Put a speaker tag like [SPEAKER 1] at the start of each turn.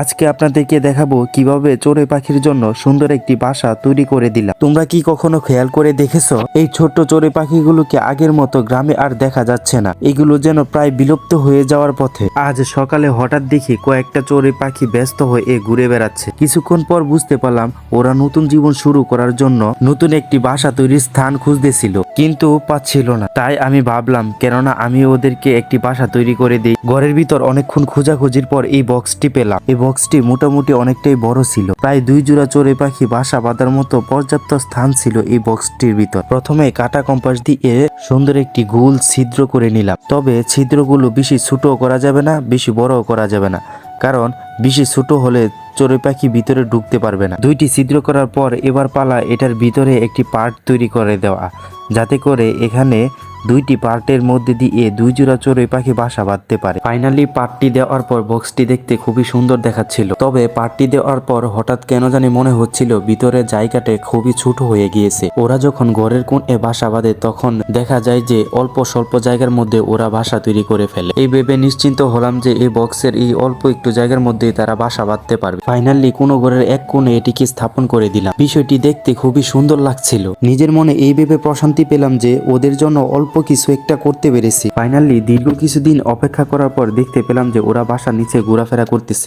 [SPEAKER 1] আজকে আপনাদেরকে দেখাবো কীভাবে চড়ুই পাখির জন্য সুন্দর একটি বাসা তৈরি করে দিলাম। তোমরা কি কখনো খেয়াল করে দেখেছ? এই ছোট্ট চড়ুই পাখিগুলোকে আগের মতো গ্রামে আর দেখা যাচ্ছে না। এগুলো যেন প্রায় বিলুপ্ত হয়ে যাওয়ার পথে। আজ সকালে হঠাৎ দেখি কয়েকটা চড়ুই পাখি ব্যস্ত হয়ে ঘুরে বেড়াচ্ছে। কিছুক্ষণ পর বুঝতে পারলাম, ওরা নতুন জীবন শুরু করার জন্য নতুন একটি বাসা তৈরির স্থান খুঁজতেছিল, কিন্তু পাচ্ছিল না। তাই আমি ভাবলাম, কেননা আমি ওদেরকে একটি বাসা তৈরি করে দিই। ঘরের ভিতর অনেকক্ষণ খোঁজাখুঁজির পর এই বক্সটি পেলাম এই বক্সটি মোটামুটি অনেকটাই বড় ছিল। প্রায় দুই জোড়া চড়ুই পাখি বাসা বাঁধার মতো পর্যাপ্ত স্থান ছিল এই বক্সটির ভিতর। প্রথমে কাটা কম্পাস দিয়ে সুন্দর একটি গোল ছিদ্র করে নিলাম। তবে ছিদ্রগুলো বেশি ছোটও করা যাবে না, বেশি বড়ও করা যাবে না। কারণ বেশি ছোট হলে চড়ুই পাখি ভিতরে ঢুকতে পারবে না। দুইটি ছিদ্র করার পর এবার পালা এটার ভিতরে একটি পার্ট তৈরি করে দেওয়া। যাতে করে এখানে দুইটি পার্টের মধ্যে দিয়ে দুই জোড়া চড়ুই পাখি বাসা বাঁধতে পারে। ফাইনালি পার্টটি দেওয়ার পর বক্সটি দেখতে খুবই সুন্দর দেখাচ্ছিল। তবে পার্টটি দেওয়ার পর হঠাৎ কেন জানি মনে হচ্ছিল ভিতরে জায়গাটা খুবই ছোট হয়ে গিয়েছে। ওরা যখন ঘরের কোণে বাসা বাঁধে, তখন দেখা যায় যে অল্প স্বল্প জায়গার মধ্যে ওরা বাসা তৈরি করে ফেলে। এই ভেবে নিশ্চিন্ত হলাম যে এই বক্সের এই অল্প একটু জায়গার মধ্যেই তারা বাসা বাঁধতে পারবে। ফাইনালি কোনো ঘরের এক কোণে এটিকে স্থাপন করে দিলাম। বিষয়টি দেখতে খুবই সুন্দর লাগছিল। নিজের মনে এই ভেবে প্রশান্তি পেলাম যে ওদের জন্য অল্প কিছু একটা করতে পেরেছি। ফাইনালি দীর্ঘ কিছুদিন অপেক্ষা করার পর দেখতে পেলাম যে ওরা বাসার নিচে ঘোরাফেরা করতেছে।